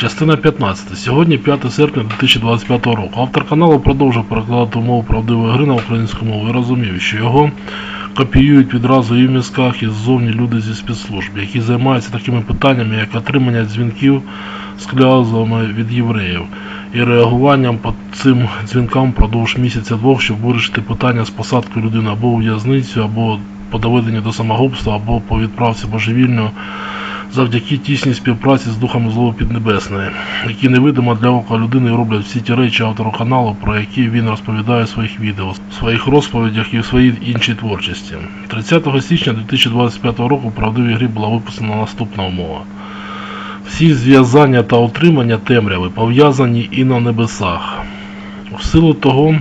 Частина 15. Сьогодні 5 серпня 2025 року. Автор каналу продовжив перекладати умови правдивої гри на українську мову і розумів, що його копіюють відразу і в мізках, і ззовні люди зі спецслужб, які займаються такими питаннями, як отримання дзвінків з кляузами від євреїв і реагуванням по цим дзвінкам впродовж місяця двох, щоб вирішити питання з посадкою людини або у в'язницю, або по доведенню до самогубства, або по відправці божевільного завдяки тісній співпраці з духами злого піднебесної, які невидимо для ока людини роблять всі ті речі автору каналу, про які він розповідає в своїх відео, в своїх розповідях і в своїй іншій творчості. 30 січня 2025 року в правдивій грі була виписана наступна умова. Всі зв'язання та отримання темряви пов'язані і на небесах. В силу того,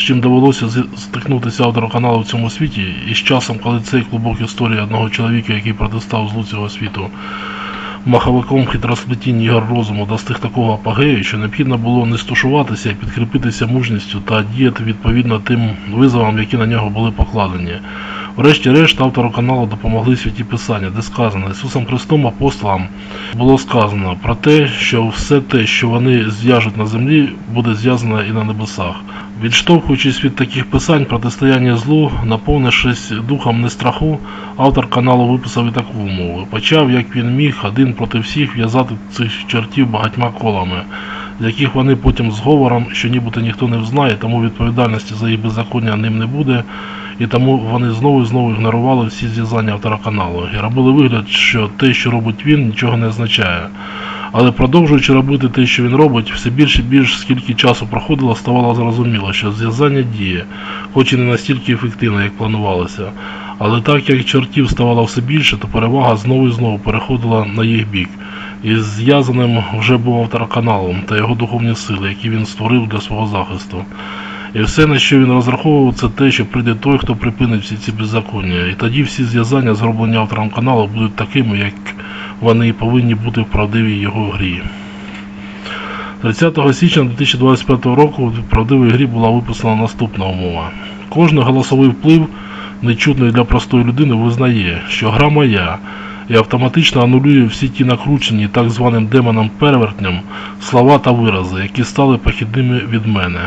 з чим довелося стикнутися автору каналу в цьому світі, і з часом, коли цей клубок історії одного чоловіка, який протистав злу цього світу, маховиком хитросплетінь ігор розуму достиг такого апогею, що необхідно було не стушуватися і підкріпитися мужністю та діяти відповідно тим визовам, які на нього були покладені. Врешті-решт автору каналу допомогли святі писання, де сказано Ісусом Христом апостолам було сказано про те, що все те, що вони зв'яжуть на землі, буде зв'язано і на небесах. Відштовхуючись від таких писань протистояння злу, наповнившись духом не страху, автор каналу виписав і таку умову. Почав, як він міг, один проти всіх в'язати цих чертів багатьма колами, яких вони потім зговором, що нібито ніхто не взнає, тому відповідальності за їх беззаконня ним не буде, і тому вони знову і знову ігнорували всі зв'язання автора каналу і робили вигляд, що те, що робить він, нічого не означає. Але продовжуючи робити те, що він робить, все більше і більше скільки часу проходило, ставало зрозуміло, що зв'язання діє, хоч і не настільки ефективно, як планувалося. Але так як чортів ставало все більше, то перевага знову і знову переходила на їх бік. І зв'язаним вже був автор та його духовні сили, які він створив для свого захисту. І все, на що він розраховував, це те, що прийде той, хто припинить всі ці беззаконня. І тоді всі зв'язання, зроблені автором каналу, будуть такими, як вони і повинні бути в правдивій його грі. 30 січня 2025 року в правдивій грі була виписана наступна умова. Кожний голосовий вплив, нечутний для простої людини, визнає, що гра моя, і автоматично анулює всі ті накручені так званим демоном-перевертням слова та вирази, які стали похідними від мене.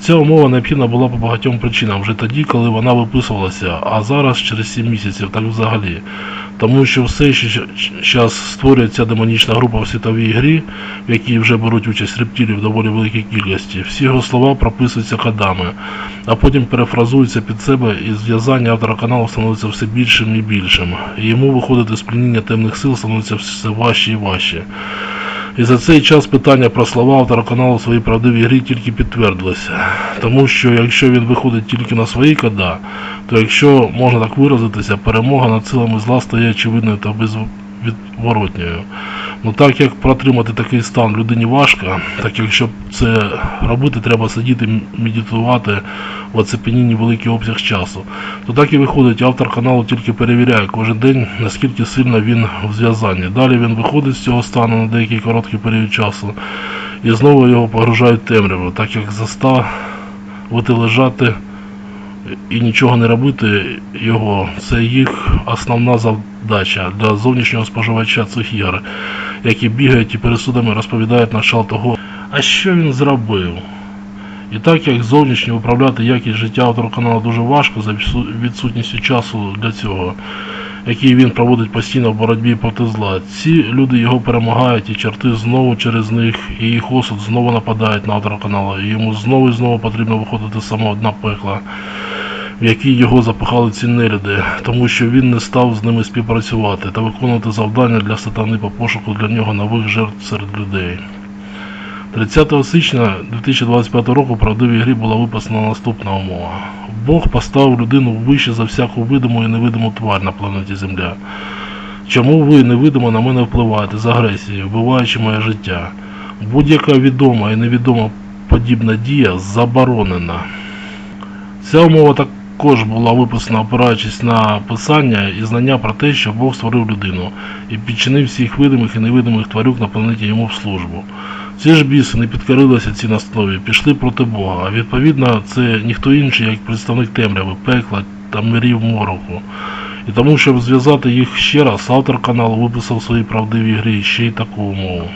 Ця умова необхідна була по багатьом причинам вже тоді, коли вона виписувалася, а зараз через 7 місяців, так взагалі. Тому що все, що зараз створює ця демонічна група в світовій грі, в якій вже беруть участь рептилії в доволі великій кількості, всі його слова прописуються кодами, а потім перефразуються під себе і зв'язання автора каналу становиться все більшим і більшим. І йому виходити з плініння темних сил становиться все важче і важче. І за цей час питання про слова автора каналу в своїй правдивій грі тільки підтвердилося. Тому що якщо він виходить тільки на свої кода, то якщо можна так виразитися, перемога над силами зла стає очевидною та безвідворотньою. Ну так як протримати такий стан людині важко, так якщо це робити, треба сидіти, медитувати в оцепенінні великий обсяг часу. То так і виходить, автор каналу тільки перевіряє кожен день, наскільки сильно він в зв'язанні. Далі він виходить з цього стану на деякий короткий період часу і знову його погружають темряву, так як заставити лежати і нічого не робити його, це їх основна завдача для зовнішнього споживача цих ігор, які бігають і пересудами розповідають на шал того, а що він зробив. І так як зовнішньо управляти якість життя автора каналу дуже важко за відсутністю часу для цього, який він проводить постійно в боротьбі проти зла. Ці люди його перемагають і чорти знову через них, і їх осуд знову нападають на автора каналу. І йому знову і знову потрібно виходити з самого дна пекла, в який його запихали ці нелюди, тому що він не став з ними співпрацювати та виконувати завдання для сатани по пошуку для нього нових жертв серед людей. 30 січня 2025 року в правдивій грі була виписана наступна умова. Бог поставив людину вище за всяку видиму і невидиму тварь на планеті Земля. Чому ви невидимо на мене впливаєте з агресією, вбиваючи моє життя? Будь-яка відома і невідома подібна дія заборонена. Ця умова також була виписана, опираючись на писання і знання про те, що Бог створив людину і підчинив всіх видимих і невидимих тварюк на планеті йому в службу. Ці ж біси не підкорилися цій настанові, пішли проти Бога, а відповідно це ніхто інший, як представник темряви, пекла та мирів мороку. І тому, щоб зв'язати їх ще раз, автор каналу виписав в своїй правдивій грі ще й таку умову.